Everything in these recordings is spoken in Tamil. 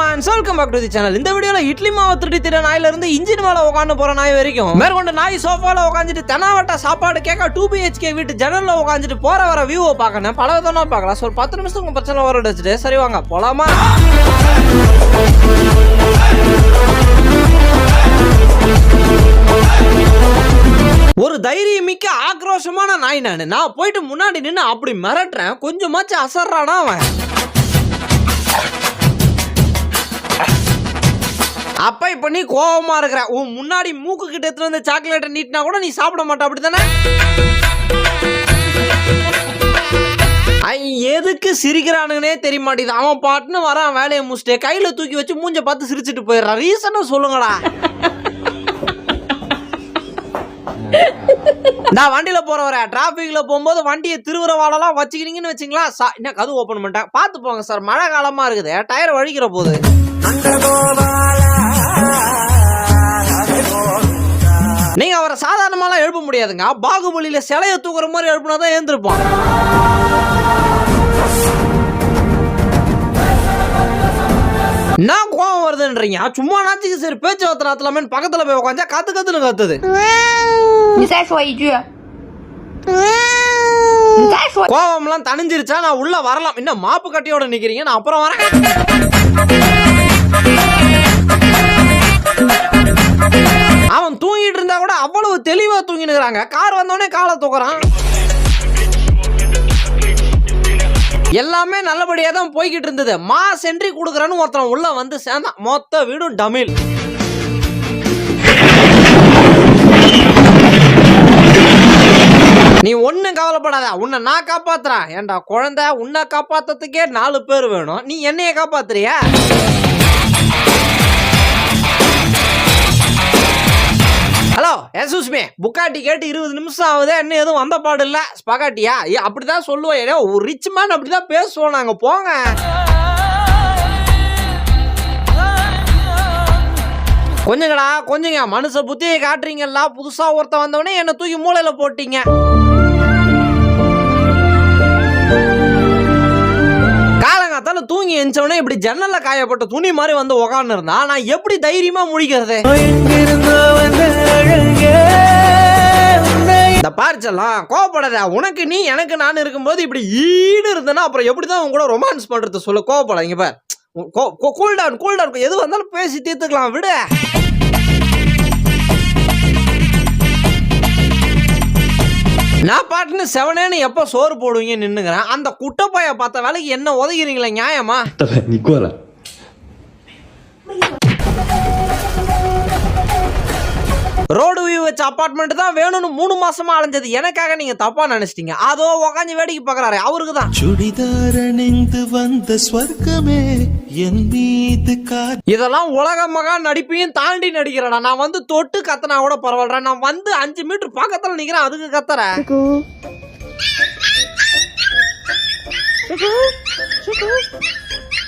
Come on welcome back to the channel இந்த வீடியோல இட்லி மாவு திருடி திர நாயில இருந்து இன்ஜின் மேல உட்காந்து போற நாய் வரைக்கும். மேற்கொண்டு நாய் சோஃபால உட்காந்துட்டு தெனாவட்ட சாப்பாடு கேட்க டூ பிஹெச்கே வீட்டு ஜன்னல்ல உட்காந்துட்டு போற வர வியூவை பார்க்கணும். பல விதமா பார்க்கலாம் ஒரு பத்து நிமிஷத்துக்கு உங்க பிரச்சனை வர வச்சுட்டு சரி வாங்க போலாமா? ஒரு தைரியம் மிக்க ஆக்ரோஷமான நாய் நானு. நான் போயிட்டு முன்னாடி நின்று அப்படி மிரட்டுறேன். கொஞ்சமாச்சும் அசர்றானா அவன். அப்ப இப்ப நீ கோபமா இருக்கிற உன் முன்னாடி மூக்கு கிட்ட எடுத்துட்டு வந்து சாக்லேட்டை நீட்டினா கூட நீ சாப்பிட மாட்ட அப்படித்தானே? ஐ, எதுக்கு சிரிக்கிறானுங்கன்னே தெரிய மாட்டேங்குது. அவன் பாட்டுன்னு வரான் வேலையை முடிச்சுட்டு கையில தூக்கி வச்சு மூஞ்ச பார்த்து சிரிச்சுட்டு போயிடுறான். ரீசனை சொல்லுங்கடா. நான் வண்டியில் போறவர டிராஃபிக்கில் போகும்போது வண்டியை திருவுறவாளெல்லாம் வச்சுக்கிறீங்கன்னு வச்சுங்களா? சா- என்ன கதவு ஓப்பன் பண்ணிட்டேன். பார்த்து போங்க சார் மழை காலமாக இருக்குது. டயர் வழிக்கிற போது. நீங்க அவரை சாதாரணமா எல்லாம் எழுப்ப முடியாதுங்க. பாகுபலியில சிலையை தூக்குற மாதிரி எழுப்பினா தான் எழுந்திருப்பான். நான் கோவம் வருதுன்றீங்க? சும்மா நாச்சுக்கு சரி பேச்சு வார்த்தை பக்கத்துல போய் உட்காந்தா கத்து கத்துன்னு கத்துது. கோவம்லாம் தணிஞ்சிருச்சா? நான் உள்ள வரலாம். இன்னும் மாப்பு கட்டியோட நிக்கிறீங்க? நான் அப்புறம் வரேன். தூங்கிட்டு இருந்தா கூட அவ்வளவு தெளிவா தூங்கினுக்குறாங்க. கார் வந்தோடனே காலை தூக்குறான். எல்லாமே நல்லபடியா தான் போய்கிட்டு இருந்தது. மா சென்ட்ரி கொடுக்குறான்னு ஒருத்தன் உள்ள வந்து சேர்ந்தான். மொத்த வீடும் டமில் நீ ஒன்னும் கவலைப்படாத. உன்னை நான் காப்பாத்துறேன். ஏன்டா குழந்தை உன்னை காப்பாத்துறதுக்கே நாலு பேர் வேணும். நீ என்னைய காப்பாத்துறியா? ஹலோ எசூஸ்மே புக்காட்டி கேட்டு இருபது நிமிஷம் ஆகுது என்ன எதுவும் வந்த பாடு இல்லை. ஸ்பகாட்டியா? அப்படி தான் சொல்லுவோம். ஏன்னா ஒரு ரிச் மேன் அப்படிதான் பேசுவோம். நாங்கள் போங்க. கொஞ்சங்கடா கொஞ்சங்க. மனுஷ புத்தியை காட்டுறீங்கல்ல. புதுசாக ஒருத்தன் வந்தவொடனே என்னை தூக்கி மூளையில் போட்டீங்க. காலங்காத்தால தூங்கி எஞ்சவனே இப்படி ஜன்னல்ல காயப்பட்ட துணி மாதிரி வந்து உக்காந்து இருந்தா நான் எப்படி தைரியமா முழிக்கிறது இந்த பார்ச்சலாம் கோவப்படாத உனக்கு நீ எனக்கு நான் இருக்கும்போது இப்படி ஈடு இருந்தனா அப்புறம் எப்படிதான் உன் கூட ரொமான்ஸ் பண்றது சொல்லு? கோவப்பட இங்க பார் கூல் டவுன் கூல் டவுன் எது வந்தாலும் பேசி தீர்த்துக்கலாம் விடு. நான் பாட்டுன்னு செவனேன்னு எப்போ சோறு போடுவீங்க நின்னுங்கிறேன் அந்த குட்டப்பாயை பார்த்த வேலைக்கு என்ன உதகிறீங்களே நியாயமா? 大 ரோடு வியூ வச்ச அபார்ட்மெண்ட் தான் வேணும்னு மூணு மாசமா அலைஞ்சது. எனக்காக நீங்க தப்பா நினைச்சிட்டீங்க. அதோ உக்காந்து வேடிக்கை பார்க்கறாரு அவருக்கு தான் சுடிதாரணிந்து வந்த ஸ்வர்க்கமே என் மீது இதெல்லாம் உலக மகா நடிப்பையும் தாண்டி நடிக்கிறேன். நான் வந்து தொட்டு கத்தனா கூட பரவாயில்ல. நான் வந்து அஞ்சு மீட்டர் பக்கத்துல நிக்கிறேன் அதுக்கு கத்துறேன்.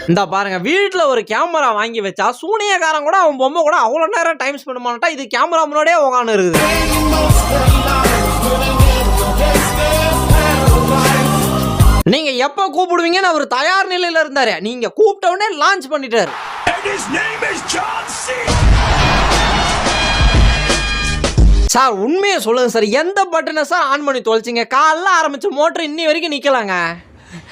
இந்த பாருங்க வீட்ல ஒரு கேமரா வாங்கி வச்சா சூனியக்காரன் கூட அவன் பொம்மை கூட அவ்வளவு நேரம் டைம் ஸ்பெண்ட் பண்ணட்டா இது கேமரா முன்னாடியே உட்காந்து இருக்குது நீங்க எப்ப கூப்பிடுவீங்கன்னு அவர் தயார் நிலையில இருந்தாரு. நீங்க கூப்பிட்ட உடனே லான்ச் பண்ணிட்டாரு. சார் உண்மையை சொல்லுங்க சார். எந்த பட்டனை சார் ஆன் பண்ணி தொலைச்சிங்க? காலைல ஆரம்பிச்ச மோட்டர் இன்னி வரைக்கும்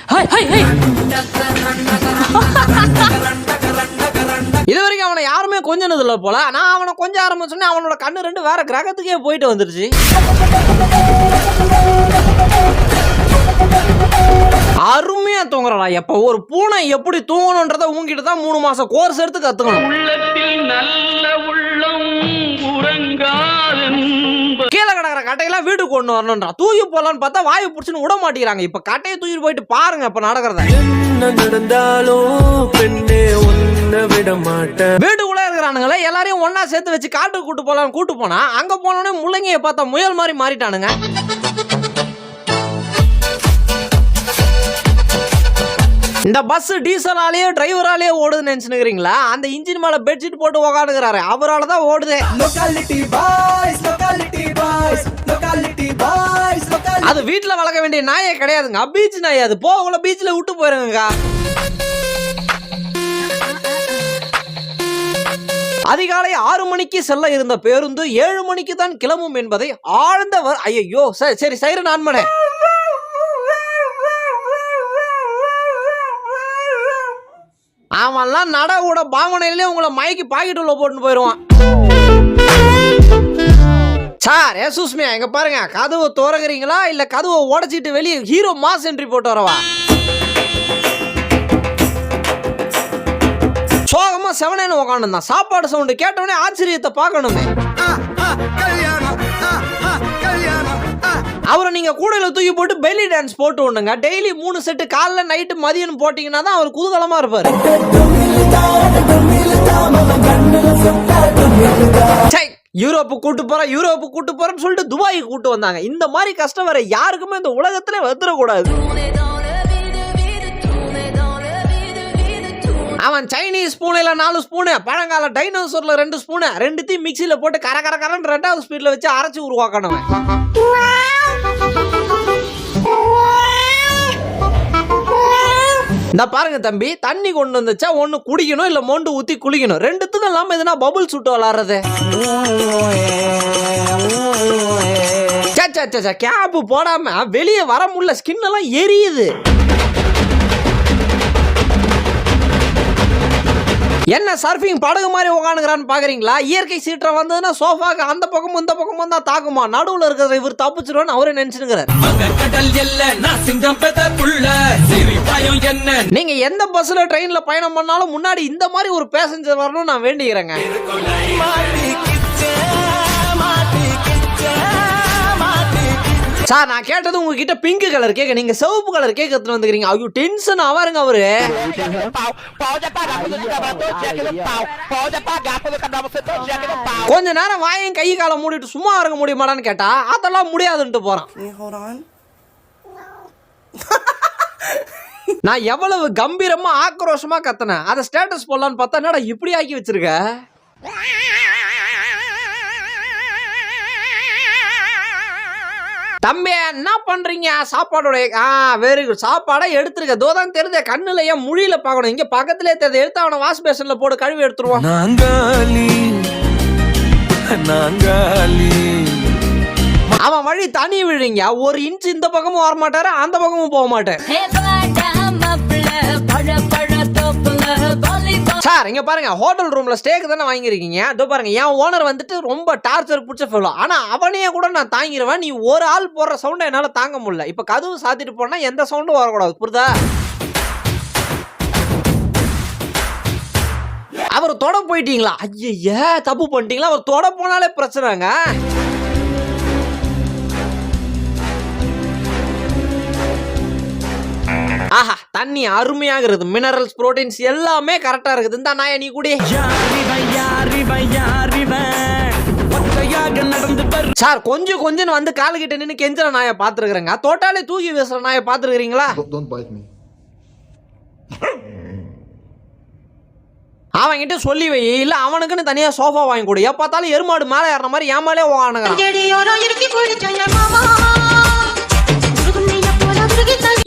இது வரைக்கும் அவனை யாருமே கொஞ்சனது இல்லை போல. நான் அவனை கொஞ்சம் ஆரம்பிச்சோன்னே அவனோட கண்ணு ரெண்டு வேற கிரகத்துக்கே போயிட்டு வந்துருச்சு. அருமையா தூங்குறடா எப்ப? ஒரு பூனை எப்படி தூங்கணுன்றத உங்ககிட்ட தான் மூணு மாசம் கோர்ஸ் எடுத்து கத்துக்கணும். உள்ளத்தில் நல்ல உள்ளம் உறங்காதென்ப கீழே கிடக்குற கட்டையெல்லாம் வீட்டுக்கு கொண்டு வரணும்ன்றா. தூக்கி போடலான்னு பார்த்தா வாயை பிடிச்சின்னு விட மாட்டேங்கிறாங்க. இப்ப கட்டையை தூக்கிட்டு போயிட்டு பாருங்க இப்ப நடக்கிறத. நடந்தாலும் பெண்ணே உன்னை விட மாட்டேன். வீட்டுக்குள்ள இருக்கிறானுங்களே எல்லாரையும் ஒண்ணா சேர்த்து வச்சு காட்டுக்கு கூட்டு போலான்னு கூட்டு போனா அங்க போனோடனே முள்ளங்கிய பார்த்தா முயல் மாதிரி மாறிட்டானுங்க. இந்த பஸ் டீசலாலேயே டிரைவராலேயே ஓடுதுன்னு நினைச்சுனுக்கிறீங்களா? அந்த இன்ஜின் மேல பெட்ஷீட் போட்டு உக்காந்துக்கிறாரு. அவரால தான் ஓடுது அது வீட்ல வளர்க்க வேண்டிய நாயே கிடையாதுங்க. பீச் நாய் அது. போகல பீச்ல விட்டு போயிருங்கக்கா. அதிகாலை ஆறு மணிக்கு செல்ல இருந்த பேருந்து ஏழு மணிக்கு தான் கிளம்பும் என்பதை ஆழ்ந்த வ- ஐயையோ சரி சரி சைரன் ஆன் அவன்லாம் நட கூட பாவனையிலே உங்களை மயக்கி பாக்கெட் உள்ள போட்டு போயிடுவான் சார் ஏ சுஷ்மியா இங்க பாருங்க கதவை திறகுறீங்களா இல்ல கதவை உடைச்சிட்டு வெளியே ஹீரோ மாஸ் என்ட்ரி போட்டு வரவா? சோகமா செவனேன்னு உக்காந்துருந்தான். சாப்பாடு சவுண்டு கேட்டவனே ஆச்சரியத்தை பார்க்கணுமே. அவரை நீங்கள் கூடையில் தூக்கி போட்டு பெல்லி டான்ஸ் போட்டு விடுங்க டெய்லி மூணு செட்டு காலைல நைட்டு மதியம் போட்டிங்கன்னா தான் அவர் குதூகலமாக இருப்பார். சை, யூரோப்பு கூட்டு போறேன் யூரோப்பு கூட்டு போறேன்னு சொல்லிட்டு துபாய்க்கு கூட்டு வந்தாங்க. இந்த மாதிரி கஷ்டம் வேற யாருக்குமே இந்த உலகத்துல வந்துடக்கூடாது அவன் சைனீஸ் ஸ்பூனில் நாலு ஸ்பூனு பழங்கால டைனோசர்ல ரெண்டு ஸ்பூனு ரெண்டுத்தையும் மிக்சியில் போட்டு கர கர கரன்னு ரெண்டாவது ஸ்பீடில் வச்சு அரைச்சி உருவாக்கணும் இந்த பாருங்க தம்பி தண்ணி கொண்டு வந்துச்சா ஒன்று குடிக்கணும் இல்லை மொண்டு ஊற்றி குளிக்கணும்? ரெண்டுத்துக்கும் இல்லாமல் எதுனா பபுள் சுட்டு விளாடுறது? கேப்பு போடாமல் வெளியே வர முடியல ஸ்கின் எல்லாம் எரியுது. என்ன சர்ஃபிங் படகு மாதிரி உட்காந்துக்கிறான்னு பாக்குறீங்களா? இயற்கை சீற்றம் வந்ததுன்னா சோஃபாக்கு அந்த பக்கமும் இந்த பக்கமும் தான் தாக்குமா? நடுவுல இருக்கிற இவர் தப்பிச்சிருவான்னு அவரே நினைச்சுக்கிறார் கடல் எல்ல நான் சிங்கம் பெத்த புள்ள சிரிப்பாயும் என்ன? நீங்க எந்த பஸ்ல ட்ரெயின்ல பயணம் பண்ணாலும் முன்னாடி இந்த மாதிரி ஒரு பேசஞ்சர் வரணும்னு நான் வேண்டிக்கிறேங்க. சார் நான் கேட்டது உங்ககிட்ட பிங்க் கலர் கேக்க. நீங்க சிவப்பு கலர் கேக் எடுத்துட்டு வந்துக்கிறீங்க. ஐயோ டென்ஷன் ஆவாருங்க அவரு. கொஞ்ச நேரம் வாயும் கை காலை மூடிட்டு சும்மா இருக்க முடியுமாடான்னு கேட்டா அதெல்லாம் முடியாதுன்ட்டு போறான். நான் எவ்வளவு கம்பீரமா ஆக்ரோஷமா கத்துனேன். அதை ஸ்டேட்டஸ் போடலான்னு பார்த்தா என்னடா இப்படி ஆக்கி வச்சிருக்க? தம்பி என்ன பண்றீங்க? சாப்பாடோட ஆ வெரி குட் சாப்பாடை எடுத்துருக்க தோதான் தெரிஞ்ச கண்ணுல ஏன் முழியில பார்க்கணும். இங்க பக்கத்திலே தெரியுது எடுத்து அவனை வாஷ் பேஷன்ல போட்டு கழுவி எடுத்துருவான் நாங்காலி நாங்காலி. அவன் வழி தனி விழுங்க ஒரு இன்ச் இந்த பக்கமும் வர மாட்டாரு அந்த பக்கமும் போக மாட்டேன் சார் இங்க பாருங்க ஹோட்டல் ரூம்ல ஸ்டேக்கு தானே வாங்கியிருக்கீங்க? இதோ பாருங்க என் ஓனர் வந்துட்டு ரொம்ப டார்ச்சர் பிடிச்ச ஃபெலோ ஆனா அவனையே கூட நான் தாங்கிடுவேன் நீ ஒரு ஆள் போடுற சவுண்டை என்னால தாங்க முடியல. இப்ப கதவு சாத்திட்டு போனா எந்த சவுண்டும் வரக்கூடாது புரியுதா அவர் தொட போயிட்டீங்களா? ஐயா தப்பு பண்ணிட்டீங்களா? அவர் தொட போனாலே பிரச்சனைங்க. ஆஹா தண்ணி அருமையாகிறது. மினரல்ஸ் புரோட்டீன்ஸ் எல்லாமே கரெக்டா இருக்குது. இந்த நாய நீ கூடி. சார் கொஞ்சம் கொஞ்சம் வந்து கால் கிட்ட நின்று கெஞ்சிற நாயை பாத்துருக்குறேங்க தோட்டாலே தூக்கி வீசுற நாயை me. அவன்கிட்ட சொல்லி வை. இல்ல அவனுக்குன்னு தனியா சோஃபா வாங்கி கொடு. எப்ப பார்த்தாலும் எருமாடு மேலே ஏறின மாதிரி ஏன் மேலே உட்காந்துக்கிறான்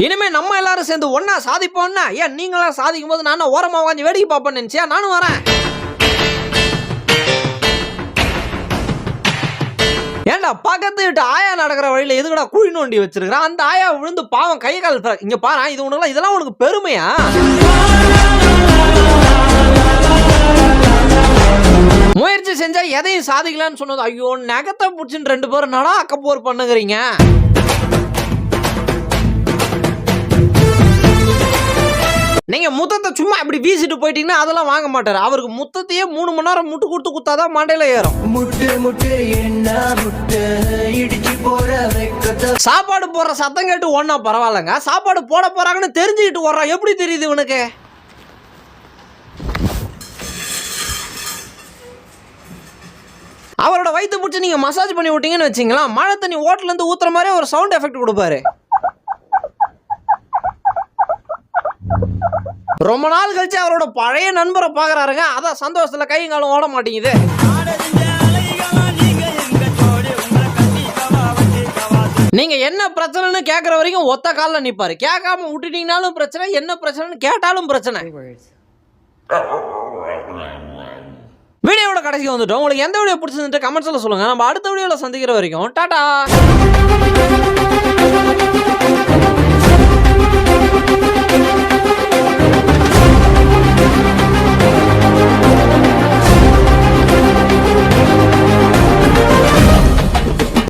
இனிமே நம்ம எல்லாரும் சேர்ந்து ஒன்னா சாதிப்போம்னா? ஏன் நீங்களா சாதிக்கும் போது நானும் ஓரமா உட்காந்து வேடிக்கை பார்ப்பேன் நினைச்சியா? நானும் வரேன். ஏன்டா பக்கத்து வீட்டு ஆயா நடக்கிற வழியில கூட குழி நோண்டி வச்சிருக்கிறான் அந்த ஆயா விழுந்து பாவம் கை கால் இங்க பாரு இது உனக்கு இதெல்லாம் உனக்கு பெருமையா? முயற்சி செஞ்சா எதையும் சாதிக்கலாம்னு சொன்னது ஐயோ நகத்தை பிடிச்சின்னு ரெண்டு பேரும் நடா அக்கப்போர் பண்ணுங்கிறீங்க. நீங்க முத்தத்தை சும்மா இப்படி வீசிட்டு போயிட்டீங்கன்னா அதெல்லாம் வாங்க மாட்டாரு. அவருக்கு முத்தத்தையே மூணு மணி நேரம் முட்டு கொடுத்து குத்தாதான் மண்டையில ஏறும். முட்டு முட்டு என்ன முட்டு? இடிச்சு போற சாப்பாடு போடுற சத்தம் கேட்டு ஒன்னா பரவாயில்லங்க. சாப்பாடு போட போறாங்கன்னு தெரிஞ்சுக்கிட்டு வர்றான் எப்படி தெரியுது இவனுக்கு? அவரோட வயிற்று பிடிச்சி நீங்க மசாஜ் பண்ணி விட்டீங்கன்னு வச்சீங்களா மழை தண்ணி ஓட்டுல இருந்து ஊத்துற மாதிரி ஒரு சவுண்ட் எஃபெக்ட் கொடுப்பாரு. ரொம்ப நாள் கழிச்சு அவரோட பழைய நண்பரை பாக்குறாருங்க அதான் சந்தோஷத்துல கையும் காலம் ஓட மாட்டேங்குது. நீங்க என்ன பிரச்சனைன்னு கேக்குற வரைக்கும் ஒத்த காலில் நிப்பாரு. கேட்காம விட்டுட்டீங்கனாலும் பிரச்சனை என்ன பிரச்சனைன்னு கேட்டாலும் பிரச்சனை. வீடியோட கடைசி வந்துட்டோம். உங்களுக்கு எந்த வீடியோ பிடிச்சிருந்துட்டு கமெண்ட்ஸ்ல சொல்லுங்க. நம்ம அடுத்த வீடியோல சந்திக்கிற வரைக்கும் டாடா.